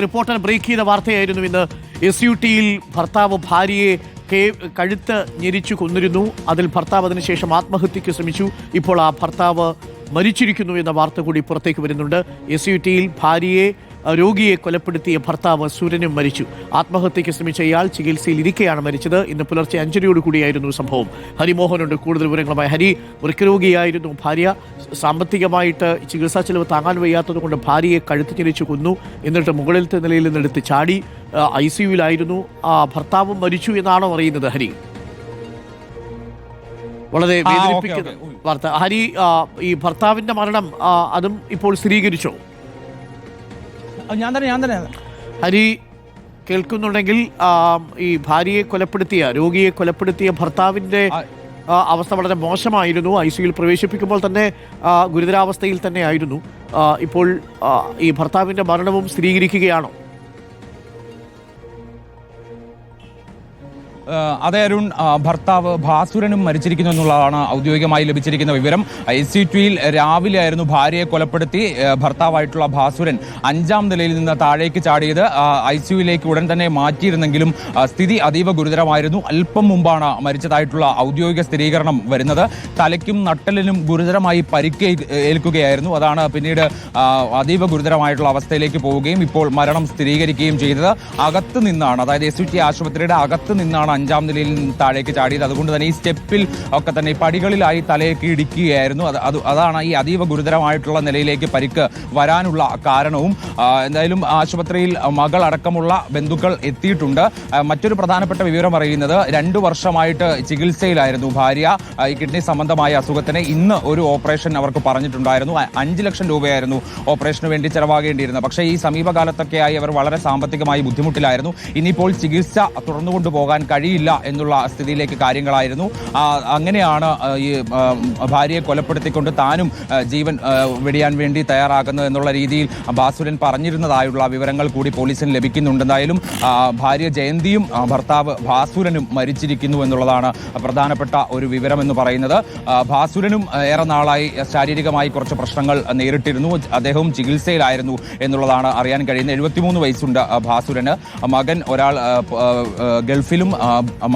Reporter break ചെയ്ത വാർത്തയായിരുന്നു ഇന്ന്. എസ് യു ടിയിൽ ഭർത്താവ് ഭാര്യയെ കേ കഴുത്ത് ഞെരിച്ചു കൊന്നിരുന്നു. അതിൽ ഭർത്താവ് അതിനുശേഷം ആത്മഹത്യയ്ക്ക് ശ്രമിച്ചു. ഇപ്പോൾ ആ ഭർത്താവ് മരിച്ചിരിക്കുന്നു എന്ന വാർത്ത കൂടി പുറത്തേക്ക് വരുന്നുണ്ട്. എസ് യു ടിയിൽ ഭാര്യയെ രോഗിയെ കൊലപ്പെടുത്തിയ ഭർത്താവ് സൂര്യനും മരിച്ചു. ആത്മഹത്യയ്ക്ക് ശ്രമിച്ച ഇയാൾ ചികിത്സയിൽ ഇരിക്കെയാണ് മരിച്ചത്. ഇന്ന് പുലർച്ചെ അഞ്ചരയോട് കൂടിയായിരുന്നു സംഭവം. ഹരിമോഹനുണ്ട്. കൂടുതൽ വിവരങ്ങളുമായി ഹരി വൃക്കരോഗിയായിരുന്നു ഭാര്യ. സാമ്പത്തികമായിട്ട് ചികിത്സാ ചെലവ് താങ്ങാൻ വയ്യാത്തതുകൊണ്ട് ഭാര്യയെ കഴുത്ത് ചിരിച്ചു കൊന്നു. എന്നിട്ട് മുകളിലത്തെ നിലയിൽ നിന്നെടുത്ത് ചാടി ഐ സി യുവിലായിരുന്നു ഭർത്താവും മരിച്ചു എന്നാണോ അറിയുന്നത് ഹരി? വളരെ വേദനിപ്പിക്കുന്ന വാർത്ത. ഹരി ഈ ഭർത്താവിന്റെ മരണം അതും ഇപ്പോൾ സ്ഥിരീകരിച്ചോ? ഞാൻ തന്നെ ഞാൻ തന്നെ. ഹരി കേൾക്കുന്നുണ്ടെങ്കിൽ ഈ ഭാര്യയെ കൊലപ്പെടുത്തിയ രോഗിയെ കൊലപ്പെടുത്തിയ. ആ, അവസ്ഥ വളരെ മോശമായിരുന്നു. ഐ സിയിൽ പ്രവേശിപ്പിക്കുമ്പോൾ തന്നെ ഗുരുതരാവസ്ഥയിൽ തന്നെ ആയിരുന്നു ഇപ്പോൾ ഈ ഭർത്താവിന്റെ മരണവും സ്ഥിരീകരിക്കുകയാണോ. അതെ അരുൺ ഭർത്താവ് ഭാസുരനും മരിച്ചിരിക്കുന്നു എന്നുള്ളതാണ് ഔദ്യോഗികമായി ലഭിച്ചിരിക്കുന്ന വിവരം. ഐ സി ടിയിൽ രാവിലെ ആയിരുന്നു ഭാര്യയെ കൊലപ്പെടുത്തി ഭർത്താവായിട്ടുള്ള ഭാസുരൻ അഞ്ചാം നിലയിൽ നിന്ന് താഴേക്ക് ചാടിയത് ഐ സിയുയിലേക്ക് ഉടൻ തന്നെ മാറ്റിയിരുന്നെങ്കിലും സ്ഥിതി അതീവ ഗുരുതരമായിരുന്നു. അല്പം മുമ്പാണ് മരിച്ചതായിട്ടുള്ള ഔദ്യോഗിക സ്ഥിരീകരണം വരുന്നത്. തലയ്ക്കും നട്ടലിനും ഗുരുതരമായി പരിക്ക് ഏൽക്കുകയായിരുന്നു. അതാണ് പിന്നീട് അതീവ ഗുരുതരമായിട്ടുള്ള അവസ്ഥയിലേക്ക് പോവുകയും ഇപ്പോൾ മരണം സ്ഥിരീകരിക്കുകയും ചെയ്തത്. അകത്ത് നിന്നാണ് അതായത് എസ് യു ടി ആശുപത്രിയുടെ അകത്ത് നിന്നാണ് അഞ്ചാം നിലയിൽ താഴേക്ക് ചാടിയത്. അതുകൊണ്ട് തന്നെ ഈ സ്റ്റെപ്പിൽ ഒക്കെ തന്നെ പടികളിലായി തലയൊക്കെ ഇടിക്കുകയായിരുന്നു അത് അത് അതാണ് ഈ അതീവ ഗുരുതരമായിട്ടുള്ള നിലയിലേക്ക് പരിക്ക് വരാനുള്ള കാരണവും എന്തായാലും ആശുപത്രിയിൽ മകൾ അടക്കമുള്ള ബന്ധുക്കൾ എത്തിയിട്ടുണ്ട്. മറ്റൊരു പ്രധാനപ്പെട്ട വിവരം അറിയുന്നത് രണ്ടു വർഷമായിട്ട് ചികിത്സയിലായിരുന്നു ഭാര്യ. ഈ കിഡ്നി സംബന്ധമായ അസുഖത്തിന് ഇന്ന് ഒരു ഓപ്പറേഷൻ അവർക്ക് പറഞ്ഞിട്ടുണ്ടായിരുന്നു. അഞ്ച് ലക്ഷം രൂപയായിരുന്നു ഓപ്പറേഷന് വേണ്ടി ചെലവാകേണ്ടിയിരുന്നത്. പക്ഷേ ഈ സമീപകാലത്തൊക്കെയായി അവർ വളരെ സാമ്പത്തികമായി ബുദ്ധിമുട്ടിലായിരുന്നു. ഇനിയിപ്പോൾ ചികിത്സ തുടർന്നുകൊണ്ടു പോകാൻ കഴിയില്ല എന്നുള്ള സ്ഥിതിയിലേക്ക് കാര്യങ്ങളായിരുന്നു. അങ്ങനെയാണ് ഈ ഭാര്യയെ കൊലപ്പെടുത്തിക്കൊണ്ട് താനും ജീവൻ വെടിയാൻ വേണ്ടി തയ്യാറാക്കുന്നത് എന്നുള്ള രീതിയിൽ ബാസുരൻ പറഞ്ഞിരുന്നതായുള്ള വിവരങ്ങൾ കൂടി പോലീസിന് ലഭിക്കുന്നുണ്ട്. എന്തായാലും ഭാര്യ ജയന്തിയും ഭർത്താവ് ഭാസുരനും മരിച്ചിരിക്കുന്നു എന്നുള്ളതാണ് പ്രധാനപ്പെട്ട ഒരു വിവരം എന്ന് പറയുന്നത് ഭാസുരനും ഏറെ നാളായി ശാരീരികമായി കുറച്ച് പ്രശ്നങ്ങൾ നേരിട്ടിരുന്നു. അദ്ദേഹവും ചികിത്സയിലായിരുന്നു എന്നുള്ളതാണ് അറിയാൻ കഴിയുന്നത്. എഴുപത്തിമൂന്ന് വയസ്സുണ്ട് ഭാസുരന് മകൻ ഒരാൾ ഗൾഫിലും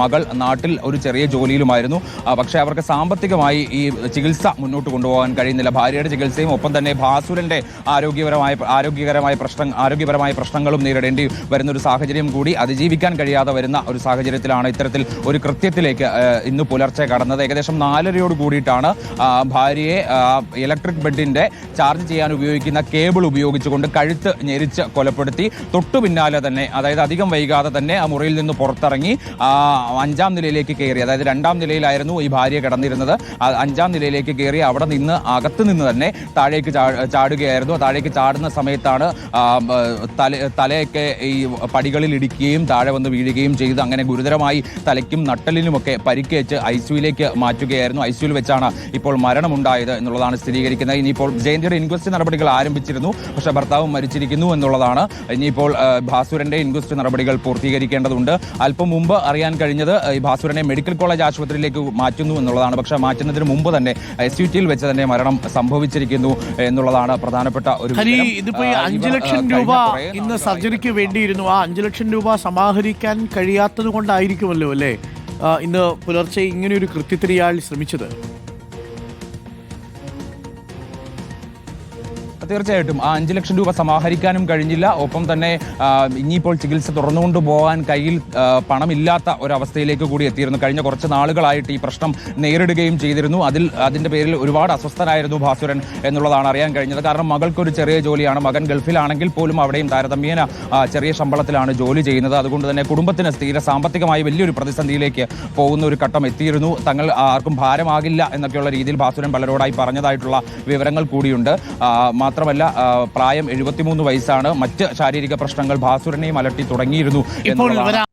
മകൾ നാട്ടിൽ ഒരു ചെറിയ ജോലിയിലുമായിരുന്നു. പക്ഷേ അവർക്ക് സാമ്പത്തികമായി ഈ ചികിത്സ മുന്നോട്ട് കൊണ്ടുപോകാൻ കഴിയുന്നില്ല. ഭാര്യയുടെ ചികിത്സയും ഒപ്പം തന്നെ ഭാസുരന്റെ ആരോഗ്യപരമായ ആരോഗ്യകരമായ പ്രശ്നം ആരോഗ്യപരമായ പ്രശ്നങ്ങളും നേരിടേണ്ടി വരുന്ന ഒരു സാഹചര്യം കൂടി അതിജീവിക്കാൻ കഴിയാതെ വരുന്ന ഒരു സാഹചര്യത്തിലാണ് ഇത്തരത്തിൽ ഒരു കൃത്യത്തിലേക്ക് ഇന്ന് പുലർച്ചെ കടന്നത്. ഏകദേശം നാലരയോട് കൂടിയിട്ടാണ് ഭാര്യയെ ഇലക്ട്രിക് ബെഡിന്റെ ചാർജ് ചെയ്യാൻ ഉപയോഗിക്കുന്ന കേബിൾ ഉപയോഗിച്ചുകൊണ്ട് കഴുത്ത് ഞെരിച്ച് കൊലപ്പെടുത്തി. തൊട്ടു പിന്നാലെ തന്നെ അതായത് അധികം വൈകാതെ തന്നെ ആ മുറിയിൽ നിന്ന് പുറത്തിറങ്ങി അഞ്ചാം നിലയിലേക്ക് കയറി അതായത് രണ്ടാം നിലയിലായിരുന്നു ഈ ഭാര്യ കിടന്നിരുന്നത്. അഞ്ചാം നിലയിലേക്ക് കയറി അവിടെ നിന്ന് അകത്ത് നിന്ന് തന്നെ താഴേക്ക് ചാടുകയായിരുന്നു. താഴേക്ക് ചാടുന്ന സമയത്താണ് തല തലയൊക്കെ ഈ പടികളിൽ ഇടിക്കുകയും താഴെ വന്ന് വീഴുകയും ചെയ്ത് അങ്ങനെ ഗുരുതരമായി തലയ്ക്കും നട്ടലിനുമൊക്കെ പരിക്കേറ്റ് ഐ സിയുയിലേക്ക് മാറ്റുകയായിരുന്നു. ഐ സിയുയിൽ വെച്ചാണ് ഇപ്പോൾ മരണമുണ്ടായത് എന്നുള്ളതാണ് സ്ഥിരീകരിക്കുന്നത്. ഇനിയിപ്പോൾ ജയന്തിയുടെ ഇൻക്വസ്റ്റ് നടപടികൾ ആരംഭിച്ചിരുന്നു. പക്ഷേ ഭർത്താവ് മരിച്ചിരിക്കുന്നു എന്നുള്ളതാണ്. ഇനിയിപ്പോൾ ഭാസുരന്റെ ഇൻക്വസ്റ്റ് നടപടികൾ പൂർത്തീകരിക്കേണ്ടതുണ്ട്. അല്പം മുമ്പ് അറിയാൻ കഴിഞ്ഞത് ഈ ഭാസുരനെ മെഡിക്കൽ കോളേജ് ആശുപത്രിയിലേക്ക് മാറ്റുന്നു എന്നുള്ളതാണ്. പക്ഷെ മാറ്റുന്നതിന് മുമ്പ് തന്നെ എസ് യു ടിയിൽ വെച്ച് തന്നെ മരണം സംഭവിച്ചിരിക്കുന്നു എന്നുള്ളതാണ് പ്രധാനപ്പെട്ട ഒരു ഇതിപ്പോ അഞ്ചു ലക്ഷം രൂപ ഇന്ന് സർജറിക്ക് വേണ്ടിയിരുന്നു. ആ അഞ്ചു ലക്ഷം രൂപ സമാഹരിക്കാൻ കഴിയാത്തത് കൊണ്ടായിരിക്കുമല്ലോ അല്ലേ? ഇന്ന് പുലർച്ചെ ഇങ്ങനെ ഒരു കൃത്യത്തിന് ഇയാൾ ശ്രമിച്ചത്. തീർച്ചയായിട്ടും. ആ അഞ്ച് ലക്ഷം രൂപ സമാഹരിക്കാനും കഴിഞ്ഞില്ല. ഒപ്പം തന്നെ ഇനിയിപ്പോൾ ചികിത്സ തുറന്നുകൊണ്ട് പോകാൻ കയ്യിൽ പണമില്ലാത്ത ഒരവസ്ഥയിലേക്ക് കൂടി എത്തിയിരുന്നു. കഴിഞ്ഞ കുറച്ച് നാളുകളായിട്ട് ഈ പ്രശ്നം നേരിടുകയും ചെയ്തിരുന്നു. അതിൽ അതിന്റെ പേരിൽ ഒരുപാട് അസ്വസ്ഥനായിരുന്നു ഭാസുരൻ എന്നുള്ളതാണ് അറിയാൻ കഴിഞ്ഞത്. കാരണം മകൾക്കൊരു ചെറിയ ജോലിയാണ്. മകൻ ഗൾഫിലാണെങ്കിൽ പോലും അവിടെയും താരതമ്യേന ചെറിയ ശമ്പളത്തിലാണ് ജോലി ചെയ്യുന്നത്. അതുകൊണ്ട് തന്നെ കുടുംബത്തിന് സ്ഥിര സാമ്പത്തികമായി വലിയൊരു പ്രതിസന്ധിയിലേക്ക് പോകുന്ന ഒരു ഘട്ടം എത്തിയിരുന്നു. തങ്ങൾ ആർക്കും ഭാരമാകില്ല എന്നൊക്കെയുള്ള രീതിയിൽ ഭാസുരൻ പലരോടായി പറഞ്ഞതായിട്ടുള്ള വിവരങ്ങൾ കൂടിയുണ്ട്. മാത്രമല്ല പ്രായം എഴുപത്തിമൂന്ന് വയസ്സാണ്. മറ്റ് ശാരീരിക പ്രശ്നങ്ങൾ ഭാസുരനെയും അലട്ടി തുടങ്ങിയിരുന്നു എന്നുള്ളതാണ്